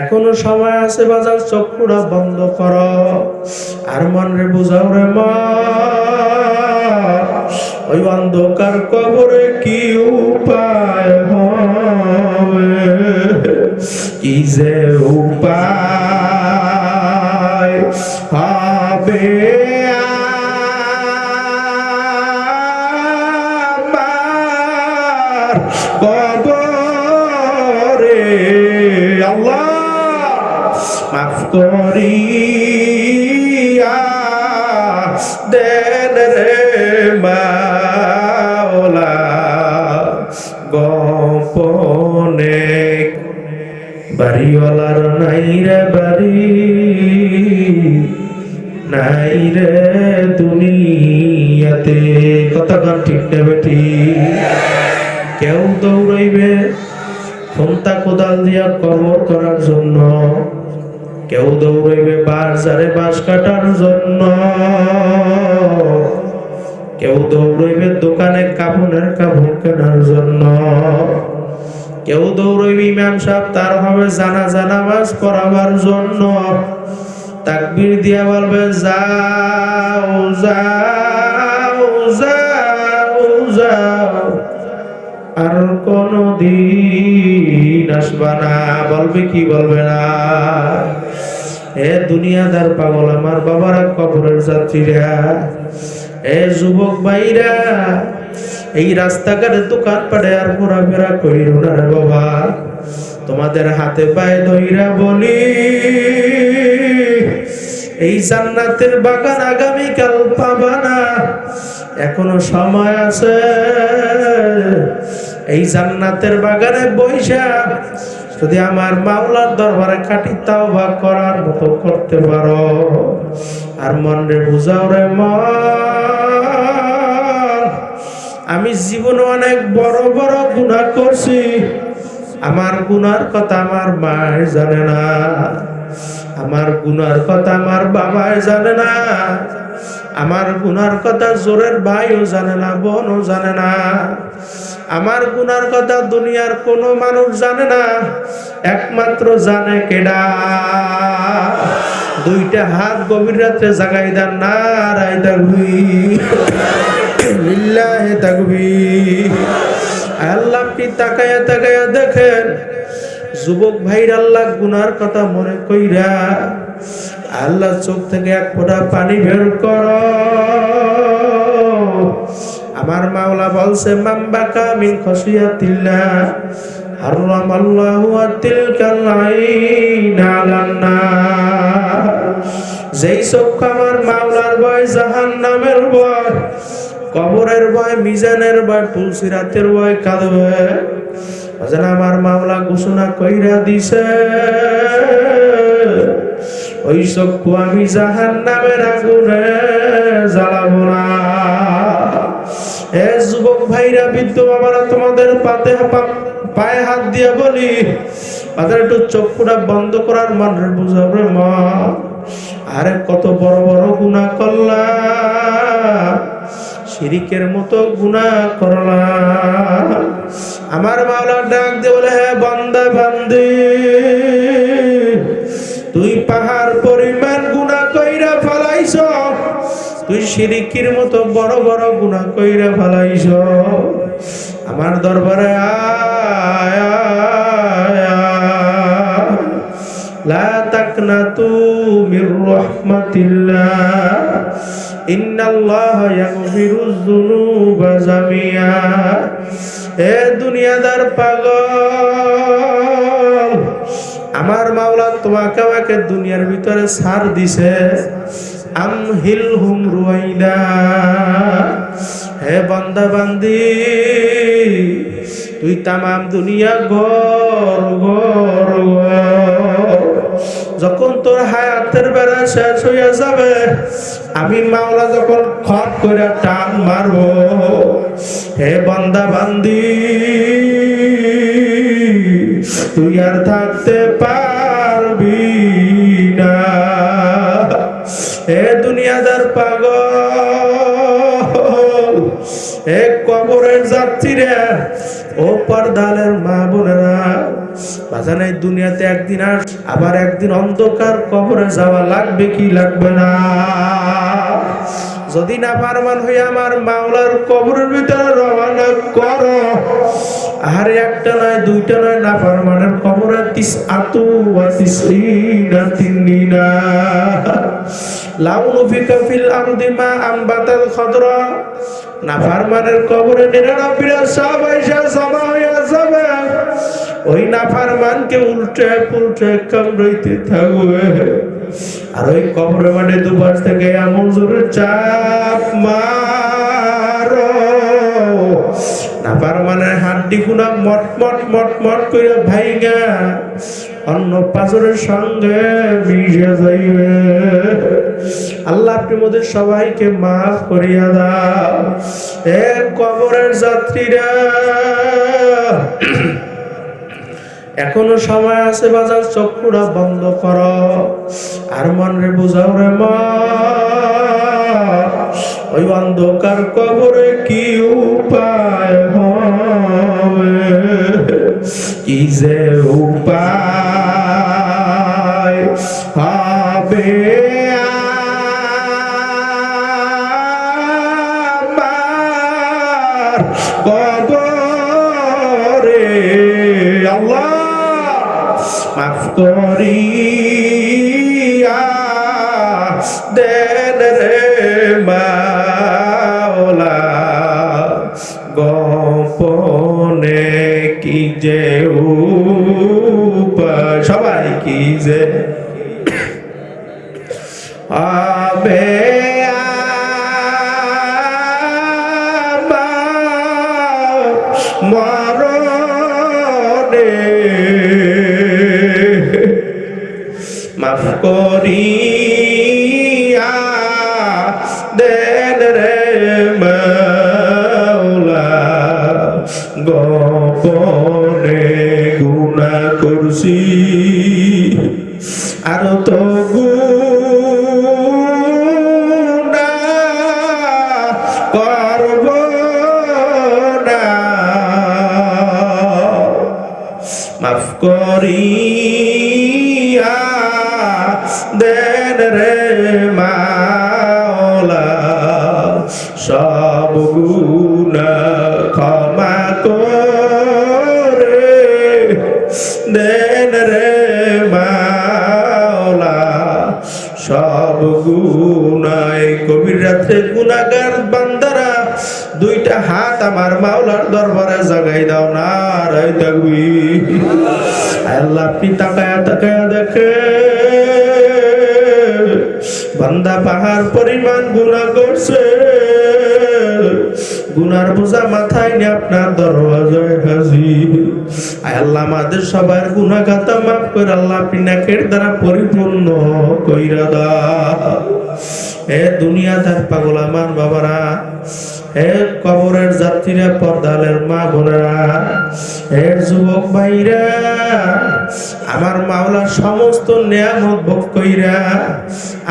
এখনও সময় আছে বাজার, চক্ষুরা বন্ধ কর। আর মন বুঝাও রে মা, ওই অন্ধকার কবরে কি উপায় হবে? কি যে উপায় হবে? করিয়া দেন রে মাওলা গোপনে বাড়িওয়ালার নাই রে বাড়ি নাই রে দুনিয়াতে কতক্ষণ ঠিক নেবে ঠিক কেউ দৌড়াইবে ফোনটা কোদাল দিয়া কবর করার জন্য কেউ দৌড়াইবে বাজারে বাঁশ কাটার জন্য। কেউ দৌড়াইবে দোকানে কাপড়ের কাপড় কেনার জন্য। কেউ দৌড়াইবে ইমাম সাহেব তার হবে জানা জানা বাস করাবার জন্য। তাকবীর দিয়া বলবে, যাও যাও যাও যাও। আর কোনো দিন আসবা না। বলবে কি বলবে না? এ দুনিয়াদার পাগল আমার বাবারা কবরের যাত্রীরা, এ যুবক ভাইরা, এই রাস্তাঘাটে দোকান পাড়ে আর ঘোরাফেরা করিল না বাবা। তোমাদের হাতে পায়ে ধইরা বলি, এই জান্নাতের বাগান আগামীকাল পাবা না। এখনও সময় আছে, এই জান্নাতের বাগানে বৈশা যদি আমার মাওলার দরবারে কাটি তাও বা করার মতো করতে পারো, আর মন বুঝাও রে আমি জীবনে অনেক বড় বড় গুণা করছি, আমার গুনার কথা আমার মায় জানে না। আমার গুনার কথা আমার বাবাই জানে না। আমার গুনার কথা জোরের ভাইও জানে না, বোনও জানে না। আমার গুনার কথা দুনিয়ার কোনো মানুষ জানে না, একমাত্র জানে কেডা। দুইটা হাত গভীর রাত্রে জাগাই দেন না রাই থাকবি লিল্লাহে থাকবি আল্লাহ আপনি তাকায়া তাকায়া দেখেন যুবক ভাইর আল্লাহ গুনার কথা মনে কইরা আল্লাহ চোখ থেকে এক ফোঁটা পানি বের কর। আমার মাওলা বলছে মিন খসিয়াতিল্লাহ হারাম আল্লাহু আতিলকাল আইন আলান নার। যেই চক্ষু আমার মাওলার ভয়, জাহান্নামের ভয়, কবরের ভয়, মিজানের ভয় তুলসিরাতের ভয় কাঁদবে। যেন আমার মাওলা ঘোষণা কইরা দিছে, ওই চক্ষু আমি জাহান নামের আগুনে জ্বালাবো না। এ যুবক ভাইরা, বৃদ্ধ বাবারা, তোমাদের পাতে পায়ে হাত দিয়ে বলি তাদের একটু চক্ষুটা বন্ধ করার মনের বুঝাবে মা। আরে কত বড় বড় গুণা করলাম, শিরিকের মতো গুণা করলাম। আমার মাওলা ডাক দিয়ে বলে হ্যাঁ বান্দা বান্দি তুই পাহাড় পরিমাণ গুণা কইরা ফালাইছ তুই শিরিকির মতো বড় বড় গুণা কইরা ফালাইছ আমার দরবারে আয়, আয়, আয়। লা তাকনাতু মির রাহমাতিল্লাহ ইন্নাল্লাহ ইয়াগফিরুয যুনুবা জামিয়া এ দুনিয়াদার পাগল, আমার মাওলা তোমাকে আমাকে দুনিয়ার ভিতরে ছাড় দিছে আমহিল হুম রুয়াইদা হে বান্দা বান্দি তুই তামাম দুনিয়া গর গর গর। যখন তোর হায়াতের বেড়া শেষ হইয়া যাবে, আমি মাওলা যখন খট করে টান মারবো, হে বান্দা বান্দি তুই আর থাকতে পারবি না। হে দুনিয়াদার পাগল হে কবরের যাত্রীরা, ও পর্দালের মা বাজান দুনিয়াতে একদিন আর আবার একদিন অন্ধকার কবরে যাওয়া লাগবে কি লাগবে না? যদি না পারমান হয়ে আমার কবরের ভিতরে রওনা আর একটা নয়, দুইটা নয়, না পারমানের কবরে তিস আতু তিসিনা তিন্নিনা লাউনু ফিকা ফিল আনবাতাল খদরা। না পারমানের কবরে ওই নাফারমানকে উল্টে পুল্টে কামড়াইতে থাকবে। আর ওই কবরে মানে দুপাশ থেকে এমন জোরে চাপ মারো। নাফার মানে হাড্ডি গুনা মট মট মট মট করে ভাইগা। অন্য পাথরের সঙ্গে মিশে যাইবে। আল্লাহ আপনি সবাইকে মাফ করিয়া দাও। এ কবরের যাত্রীরা এখনও সময় আছে বাজার চক্ষুরা বন্ধ কর। আর মন রে বুঝাও রে মা, ওই অন্ধকার কবরে কি উপায় হবে? কি যে উপায় হবে কবরে আল্লাহ মাফ মাওলা গোপনে কি যে মাফ করিয়া মাওলা, সব গুণা ক্ষমা করে দেন মাওলা, সব গুনায় কবির রাত্রে বান্দারা দুইটা হাত আমার মাওলার দরবারে জাগাই দাও না রাই থাকবি আল্লাহ আপনি তাকায়া তাকায়া দেখে বান্দা পাহাড় পরিমাণ গুণা করছে। গুনার বোঝা মাথায় নিয়ে আপনার দরওয়াজায় হাজির। আল্লাহ, আমাদের সবার গুণা খাতা মাফ করে আল্লাহ পিনাকের দ্বারা পরিপূর্ণ কইরা দাও। এ দুনিয়াদার পাগল আমার বাবারা হে কবরের যাত্রীরা পর্দালের মা বোনেরা হে যুবক ভাইরা, আমার মাওলার সমস্ত নিয়ামত ভোগ কইরা,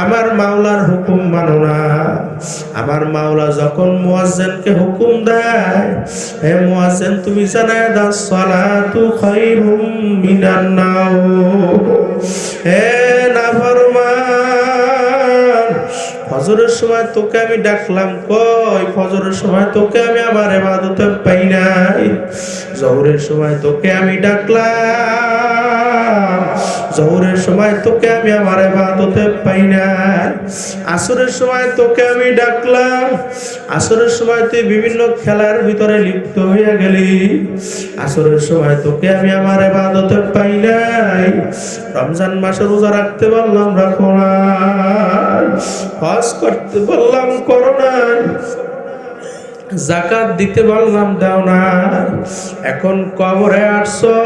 আমার মাওলার হুকুম মানো না। আমার মাওলা যখন মুয়াজ্জিনকে হুকুম দেয় হে মুয়াজ্জিন, তুমি জানায় দাও, সালাতু খায়রুম মিনান নাও। হে ফজরের সময় তোকে আমি ডাকলাম, কই ফজরের সময় তোকে আমি আমার এবাদতে পাই নাই? জহরের সময় তোকে আমি ডাকলাম, জহরের সময় তোকে আমি আমার এবাদতে পাই নাই? আসরের সময় তোকে আমি ডাকলাম, আসরের সময় তুই বিভিন্ন খেলার ভিতরে লিপ্ত হইয়া গেলি। আসরের সময় তোকে আমি আমার এবাদতে পাই নাই। রমজান মাসে রোজা রাখতে পারলাম, রাখো না হজ করতে বললাম, করো না। জাকাত দিতে বললাম, দাও না। এখন কবরে আটশো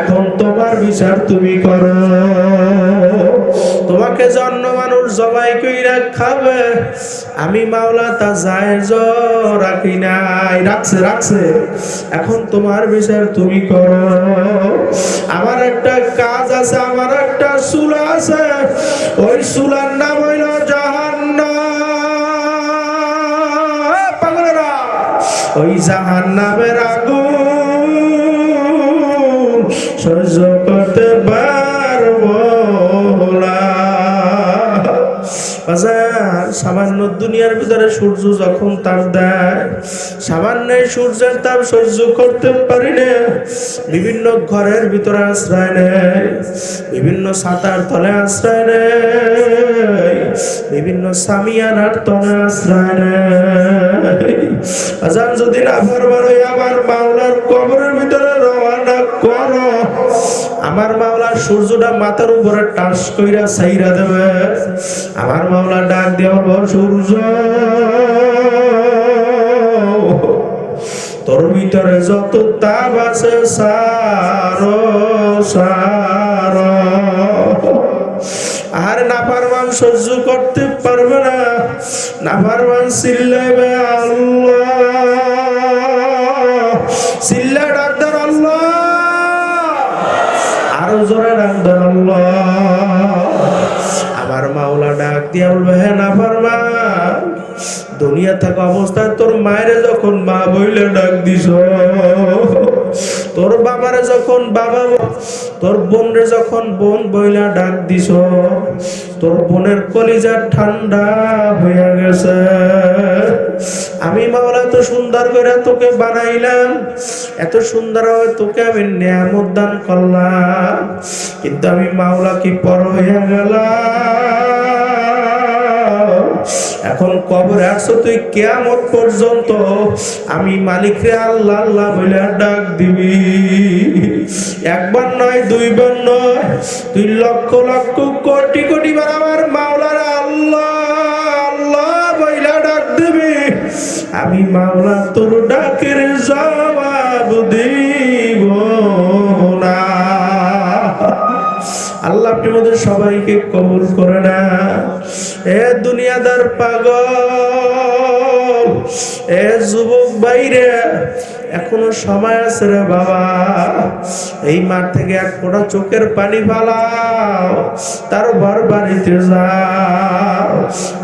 এখন তোমার বিচার তুমি করো। তোমাকে জন্ম জবাই কইরা খাবে। আমি মাওলা তা যায় রাখি নাই। রাখছে রাখছে। এখন তোমার বিচার তুমি করো। আমার একটা কাজ আছে, আমার একটা চুলা আছে। ওই চুলার নাম হইল জাহান্নাম। ওই জাহান্নামের আগুন সামান্য দুনিয়ার ভিতরে সূর্য যখন তাপ দেয় সামান্য সূর্যের তাপ সহ্য করতে পারি না। বিভিন্ন ঘরের ভিতরে আশ্রয় নেয়, বিভিন্ন সাঁতার তলে আশ্রয় নেয়, বিভিন্ন সামিয়ানার তলে আশ্রয় নেয়। আজান যদি না ওই আমার মাওলার আমার মাওলা সূর্যটা মাথার উপরে টাস কইরা সাইরা দেবে। আমার মাওলা ডাক দেওয়া সূর্য, তোর ভিতরে যত তাপ আছে, সারো সারো। আর না পারবান সহ্য করতে পারবে না। পারবান চিল্লাবে আল্লাহ, চিল্লা জোরে ডাক আল্লাহ। আমার মাওলা ডাক দিয়া বলবে হ্যাঁ না ফার্মা দুনিয়া থাকা অবস্থায় তোর মায়ের যখন মা বইলে ডাক দিস। তোর বাবারে যখন বাবা তোর বোনরে যখন বোন বইলা ডাক দিস তোর বোনের কলিজা ঠান্ডা হয়ে গেছে। আমি মাওলা, এত সুন্দর করে তোকে বানাইলাম, এত সুন্দর ভাবে তোকে আমি নিয়ামত দান করলাম, কিন্তু আমি মাওলা কি পর হয়ে গেলাম? এখন কবরে আসছো তুই কেয়ামত পর্যন্ত? আমি মালিকরে আল্লাহ আল্লাহ বলে ডাক দিবি। একবার নয়, দুইবার নয় তুই লক্ষ লক্ষ, কোটি কোটি বার আমার মাওলার আল্লাহ আল্লাহ বইলা ডাক দিবি। আমি মাওলা তোর ডাকের জবাব দিব। আল্লাহ আপনি আমাদের সবাইকে কবুল করে না এ দুনিয়াদার পাগল। এ যুবক বাইরে এখনও সময় আছে রে বাবা। এই মাঠ থেকে এক ফোঁটা চোখের পানি ফালাও, তার ঘর বাড়িতে যাও।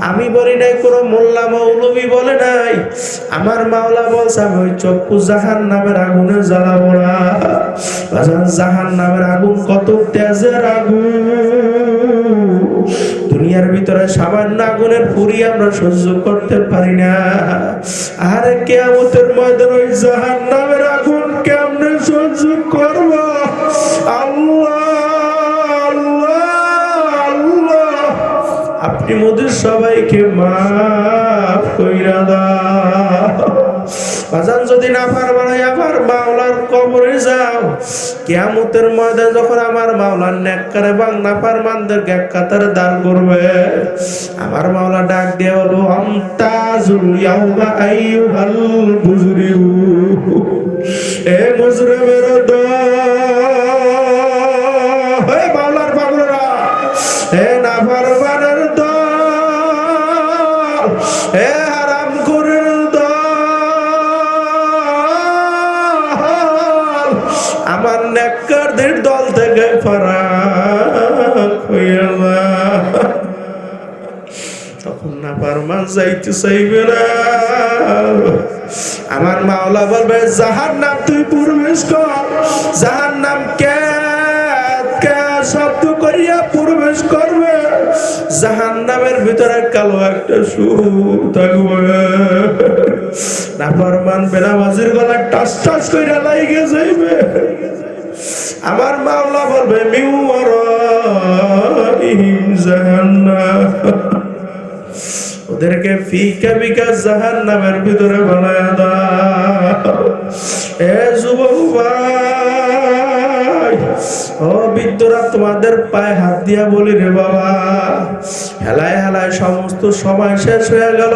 আমি বলি নাই, কোনো মোল্লা মৌলবি বলে নাই। আমার মাওলা বলছে, আমি ওই চক্ষু জাহান নামের আগুনে জ্বালাবো না জাহান নামের আগুন কত তেজের আগুন। দুনিয়ার ভিতরে সামান্য আগুনের পুরি আমরা সহ্য করতে পারি না। আরে কেয়ামতের ময়দান ওই জাহান নামের আগুন কেমনে সহ্য করব। আপনি মোদের সবাইকে মাফ কইরা দাও। বাজান যদি না পারবার আমার মাওলার কবরে যাও। কিয়ামতের ময়দান যখন আমার মাওলার নেককারে বাংলা পারমানদেরকে এক কাতারে দান করবে, আমার মাওলা ডাক দিয়ে বলব, আমতাজুল ইয়াউমা আইয়ুহাল মুজরিমু এ মুজরিমের দল হে হে না হে নেককারদের দল থেকে যা। তখন না পারমান যাইতে চাইবে না। আমার মাওলা বলবে যাহার নাম তুই প্রবেশ কর। যাহার নাম কে শব্দ করিয়া প্রবেশ করবে? জাহান নামের ভিতরে কালো একটা সুর থাকবে। না পারমান বেনামাজির গলা টাস টাস কইরা লাইগে যাইবে। আমার মাওলা বলবে ওদেরকে ফিকা বিকা জাহান নামের ভিতরে বানায় দা এ যুবক ভাই। ও বৃদ্ধরা, তোমাদের পায়ে হাত দিয়া বলি রে বাবা। হেলায় হেলায় সমস্ত সময় শেষ হয়ে গেল।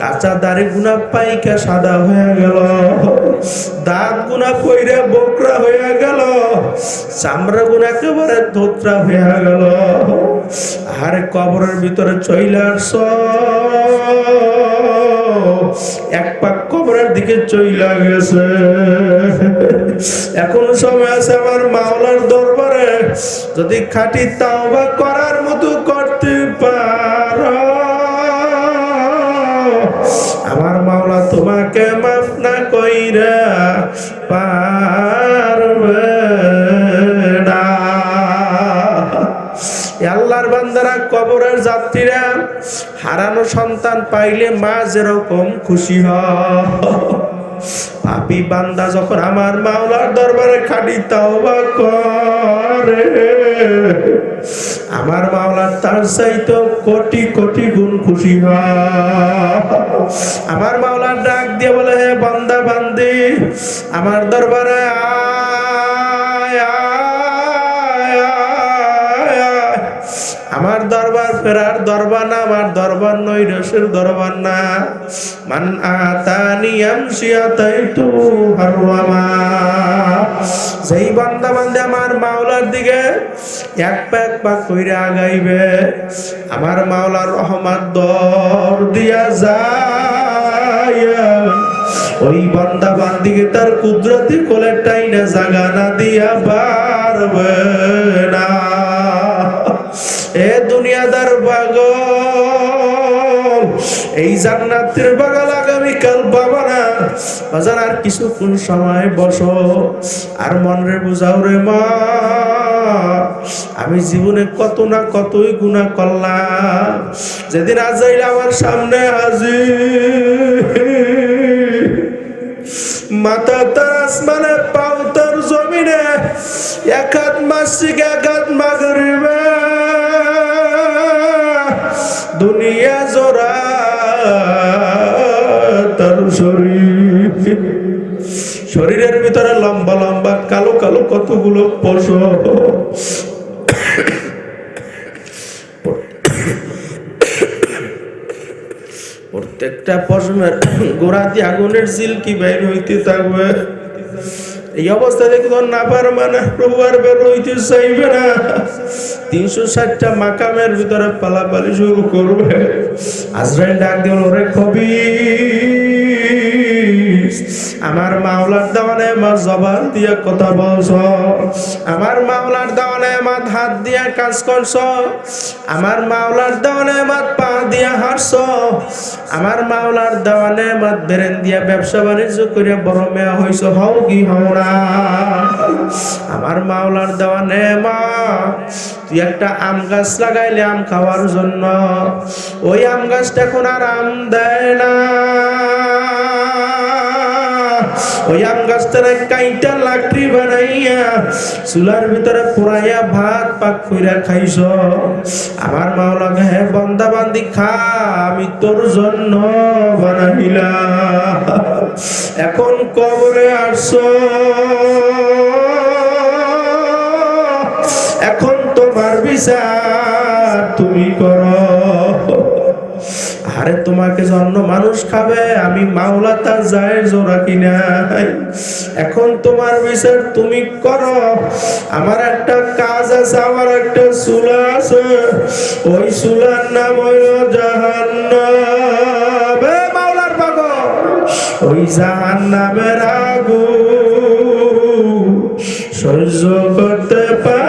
কাঁচা দাড়ি গুনা পাইকা সাদা হয়ে গেল। দাঁত গুনা কইরে বকরা হয়ে গেল। চামড়া গুনা একেবারে ধোত্রা হয়ে গেল। আর কবরের ভিতরে চইলে আসছ। এক পাক কবরের দিকে চইলা গেছে। এখন সময় আছে আমার মাওলার দরবারে, যদি খাটি তাও বা করার মতো করতে পার। আমার মাওলা তোমাকে মাফ না কইরা পারবে না। আল্লাহর বান্দারা কবরের যাত্রীরা হারানো সন্তান পাইলে মা যেরকম খুশি হয়। পাপি বান্দা যখন আমার মাওলার দরবারে খাটি তাওবা করে, আমার মাওলার তার চাইতো কোটি কোটি গুণ খুশি আমার মাওলার ডাক দিয়ে বলে, হে বান্দা, বান্দি, আমার দরবারে আয়। আমার দরবার, ফেরার দরবার না, আমার দরবার নৈরসের দরবার না। মান আতানি আমসি আতাইতু হারওয়ামা যেই বান্দা বান্দে আমার মাওলার দিকে এক পা এক পা কইরা আগাইবে, আমার মাওলার রহমত দর দিয়া যায়। ওই বান্দা বান্দিকে তার কুদরতি কোলে টাইনা জাগা না দিয়া পারবে না। এ দুনিয়াদার পাগল, এই জান্নাতের বাগাল আগামী কাল পাবা না। বাজার আর কিছুক্ষণ সময় বসো, আর মনরে বুঝাও রে মা, আমি জীবনে কত না কতই গুণা করলাম। যেদিন আজাইল আমার সামনে হাজির। মাথা তার আসমানে, পাও তার জমিনে, এক হাত মাসিক, এক হাত মাগরিবে। শরীরের ভিতরে লম্বা লম্বা কালো কালো কতগুলো পশম। প্রত্যেকটা পশমের গোড়া দিয়ে আগুনের জিলকি বাইর হইতে থাকবে। এই অবস্থা দেখে তো না পার মানে প্রভু আর বের হইতে চাইবে না। তিনশো ষাটটা মাকামের ভিতরে পালাপালি শুরু করবে। আজরাইল ডাক দিল, ওরে কবি আমার মাওলার দেওয়ানে মা জবান দিয়ে কথা বলছ, আমার মাওলার দেওয়ানে মা হাত দিয়ে কাজ করছ, আমার মাওলার দেওয়ানে মা পা দিয়ে হাঁটছ, আমার মাওলার দেওয়ানে মা বেরেন দিয়া ব্যবসা বাণিজ্য করে বড় মেয়া হইছ, হও কি হও না। আমার মাওলার দেওয়ানে মা, তুই একটা আম গাছ লাগাইলে আম খাওয়ার জন্য, ওই আম গাছটা এখন আর আম দেয় না। ওই আম গাছটারে কাইটা লাকড়ি বানাইয়া, চুলার ভিতরে পুরাইয়া ভাত পাক কইরা খাইছ। আমার মাওলা হে বন্দা বান্দি খা, আমি তোর জন্য বানাইলাম। এখন কবরে আসছো। এখন তোমার বিচার তুমি করো। আরে তোমাকে জন্য মানুষ খাবে, আমি মাওলা তার যায় জোড়া কিনাই এখন তোমার বিচার তুমি করো। আমার একটা কাজ আছে, আমার একটা চুলা আছে। ওই চুলার নাম হইল জাহান্নাম। মাওলার পাগল, ওই জাহান্নামের আগুন সহ্য করতে পার